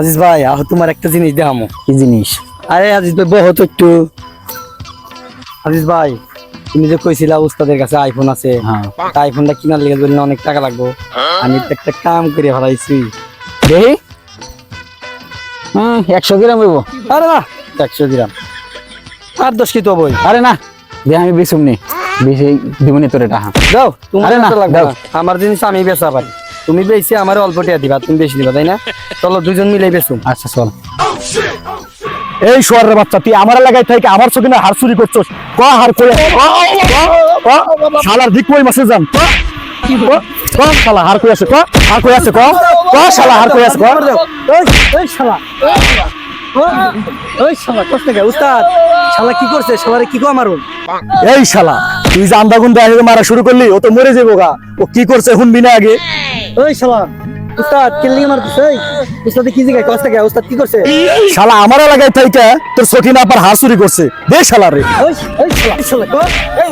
আজিজ ভাই আহ তোমার একটা জিনিস দেখামো। কি জিনিস? আরে আজিজ ভাই বহুত একটু। আজিজ ভাই তুমি যে কইছিলা উস্তাদের কাছে আইফোন আছে হ্যাঁ। আইফোনটা কিনার লেগে বললে অনেক টাকা লাগবো। আমি তো একটা কাম করে ফেলাইছি। দেখি হ্যাঁ একশো গ্রাম হইব। আরে না একশো গ্রাম। আর দশ কি তো বই? আরে না দে আমি বেসুম নি। বেশি দিবনি তোর টাকা যাও তোমার আরে লাগবে আমার জিনিস আমি বেচা পারি। তুমি বেশি আমার অল্প টাকা দিবা তুমি বেশি দিবা তাই না? চলো দুজন মিলে বেচুম। আচ্ছা চল। এই সোয়ারের বাচ্চা তুই আমার এলাকায় থেকে আমার চোখে না হার চুরি করছস। ক হার করে শালার দিক কই মাসে যান ক, শালা হার কই আছে ক হার কই আছে ক ক শালা হার কই আছে ক ওই শালা ওই শালা কষ্ট কে উস্তাদ শালা কি করছে শালারে কি কো মারুন এই শালা তুই যে আন্দাগুন দেয় মারা শুরু করলি ও তো মরে যাব গা ও কি করছে শুনবি না আগে ওই শালা উস্তাদ কেলি মারতেছে ওই কি জিগায় কষ্ট কে উস্তাদ কি করছে শালা আমার এলাকায় থেকে তোর সখিন আপার হার করছে দে শালা রে ওই ওই শালা এই শালা কো এই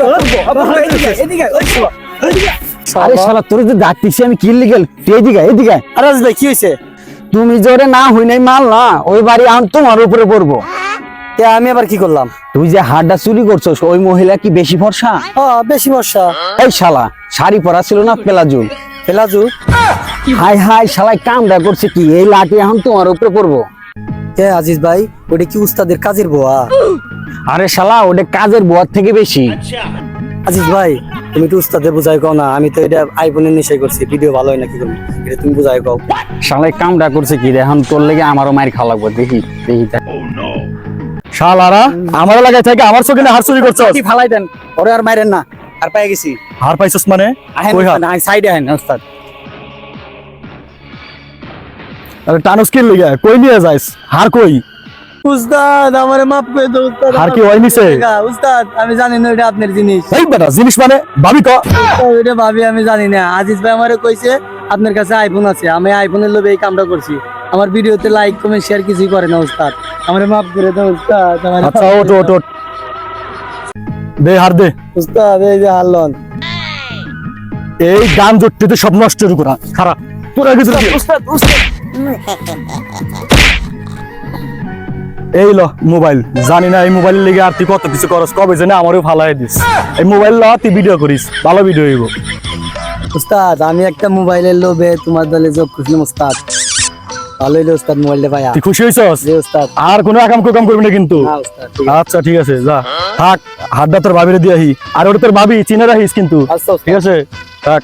এদিকে এদিকে ওই শালা আরে শালা তোর যে ডাকতেছি আমি কি লিগেল তুই এদিকে এদিকে আরে ভাই কি হইছে তুমি জোরে না হই নাই মাল না ওই বাড়ি আন তোমার উপরে পড়ব আমি আবার কি করলাম? তুই যে হাড়টা চুরি করছ ওই মহিলা কি বেশি ভরসা হ্যাঁ বেশি বর্ষা এই শালা শাড়ি পরা ছিল না পেলাজুল ফেলাজু? হাই হাই শালাই কামটা করছে কি? এই লাঠি এখন তোমার উপরে পড়ব কে আজিজ ভাই ওটা কি উস্তাদের কাজের বোয়া? আরে শালা ওটা কাজের বুয়ার থেকে বেশি। আজিজ ভাই তুমি তো উস্তাদের বুঝাই কও না আমি তো এটা আইফোনের নেশাই করছি ভিডিও ভালো হয় না কি করব এটা তুমি বুঝাই কও। শালাই কামটা করছে কি রে? এখন তোর লেগে আমারও মার খাওয়া লাগবে দেখি দেখি। শালারা আমার এলাকায় থেকে আমার চোখে না হার চুরি করছস কি ফালাই দেন? ওরে আর মাইরেন না আর পাই গেছি। হার পাইছস মানে? কই হার? সাইডে আহেন উস্তাদ আরে টানুস কি লিগা কই নিয়ে যাইস? হার কই? উস্তাদ আমারে মাফ করে দাও উস্তাদ আর কি হয় নিছে? উস্তাদ আমি জানি না এটা আপনার জিনিস। এই বেটা জিনিস মানে? ভাবি ক। ওইটা ভাবি আমি জানি না। আজিজ ভাই আমারে কইছে আপনার কাছে আইফোন আছে আমি আইফোনের লোভে এই কামটা করছি। আমার ভিডিওতে লাইক কমেন্ট শেয়ার কিছুই করে না উস্তাদ আমারে মাফ করে দাও উস্তাদ আমারে আচ্ছা ওট ওট ওট দে হার দে। উস্তাদ এই যে হারলন। এই গান জুটতে সব নষ্ট করা খারাপ। তোরা কিছু উস্তাদ উস্তাদ এই ল মোবাইল। জানি না এই মোবাইল লিগে আর তুই কত কিছু করস কবে জানে আমারও ফালাই দিস। এই মোবাইল ল তুই ভিডিও করিস ভালো ভিডিও হইব। উস্তাদ আমি একটা মোবাইলের লোভে তোমার দলে যোগ করছিলাম উস্তাদ। ভালো হইল উস্তাদ মোবাইলটা পাইয়া তুই খুশি হইছস? জি উস্তাদ আর কোনো আকাম কুকাম করবি না কিন্তু? আচ্ছা ঠিক আছে যা। থাক হাতটা তোর ভাবিরে দিয়ে আহি। আর ওটা তোর ভাবি চিনে রাখিস কিন্তু। আচ্ছা ঠিক আছে? থাক।